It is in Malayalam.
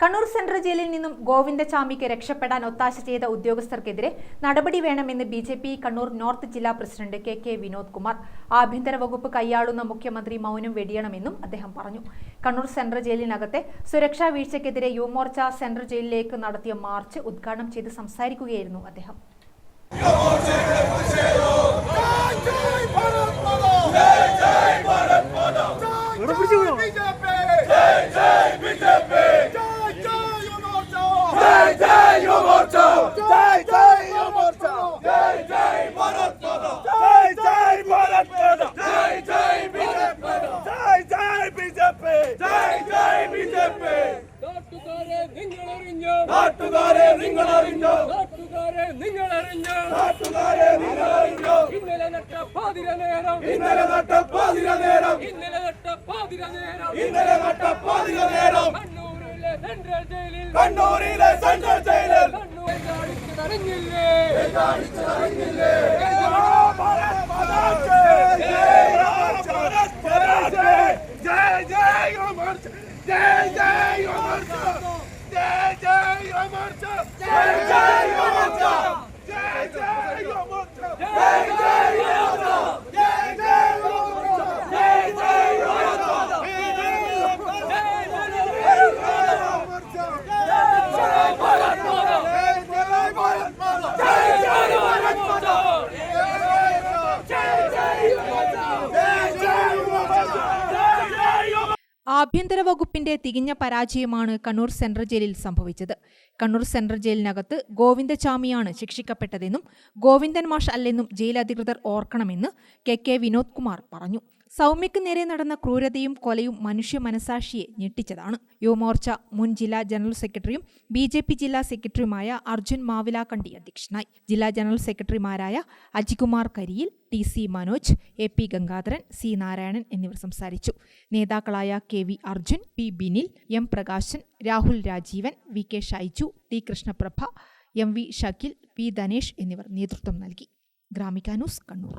കണ്ണൂർ സെൻട്രൽ ജയിലിൽ നിന്നും ഗോവിന്ദചാമിക്ക് രക്ഷപ്പെടാൻ ഒത്താശ ചെയ്ത ഉദ്യോഗസ്ഥർക്കെതിരെ നടപടി വേണമെന്ന് B J P Kannur north ജില്ലാ president K K Vinod Kumar. ആഭ്യന്തര വകുപ്പ് കൈയാളുന്ന മുഖ്യമന്ത്രി മൗനം വെടിയണമെന്നും അദ്ദേഹം പറഞ്ഞു. കണ്ണൂർ സെൻട്രൽ ജയിലിനകത്തെ സുരക്ഷാ വീഴ്ചയ്ക്കെതിരെ യുവമോർച്ച സെൻട്രൽ ജയിലിലേക്ക് നടത്തിയ മാർച്ച് ഉദ്ഘാടനം ചെയ്ത് സംസാരിക്കുകയായിരുന്നു അദ്ദേഹം. നാട്ടുകാരെ നിങ്ങളറിഞ്ഞോ? നാട്ടുകാരെ നിങ്ങളറിഞ്ഞോ? നാട്ടുകാരെ നിങ്ങളറിഞ്ഞോ? നാട്ടുകാരെ നിങ്ങളറിഞ്ഞോ? ഇന്നലെ നട്ട പാതിര നേരം. ഇന്നലെ നട്ട പാതിര നേരം. ഇന്നലെ നട്ട പാതിര നേരം. ഇന്നലെ നട്ട പാതിര നേരം. കണ്ണൂരിലെ സെൻട്രൽ ജയിലിൽ കണ്ണൂരിലെ സെൻട്രൽ ജയിലിൽ കണ്ണൂർ കാണിച്ചു തടഞ്ഞില്ലേ ഭാരത് മാതാ കി ജയ് ഭാരത് മാതാ കി ജയ് ജയ് അമർച്ച ജയ് ജയ് അമർച്ച ജയ് ജയ് അമർച്ച ജയ് ജയ് അമർച്ച ജയ് ജയ് അമർച്ച ജയ് ജയ് അമർച്ച ജയ് ജയ് അമർച്ച ജയ് ജയ് ആഭ്യന്തര വകുപ്പിന്റെ തികഞ്ഞ പരാജയമാണ് കണ്ണൂർ സെൻട്രൽ ജയിലിൽ സംഭവിച്ചത്. കണ്ണൂർ സെൻട്രൽ ജയിലിനകത്ത് ഗോവിന്ദചാമിയാണ് ശിക്ഷിക്കപ്പെട്ടതെന്നും ഗോവിന്ദൻ മാഷ് അല്ലെന്നും ജയിൽ അധികൃതർ ഓർക്കണമെന്ന് കെ കെ വിനോദ് കുമാർ പറഞ്ഞു. സൗമ്യക്ക് നേരെ നടന്ന ക്രൂരതയും കൊലയും മനുഷ്യ മനസാക്ഷിയെ ഞെട്ടിച്ചതാണ്. യുവമോർച്ച മുൻ ജില്ലാ ജനറൽ സെക്രട്ടറിയും ബി ജെ പി ജില്ലാ സെക്രട്ടറിയുമായ അർജുൻ മാവിലാക്കണ്ടി അധ്യക്ഷനായി. ജില്ലാ ജനറൽ സെക്രട്ടറിമാരായ Ajikumar Kariyil T C Manoj A P Gangadharan C Narayanan എന്നിവർ സംസാരിച്ചു. നേതാക്കളായ K V Arjun P Binil M Prakashan Rahul Rajeevan V K Shaiju T Krishnaprabha M V Shakkil P Dhanesh എന്നിവർ നേതൃത്വം നൽകി. Gramika news Kannur.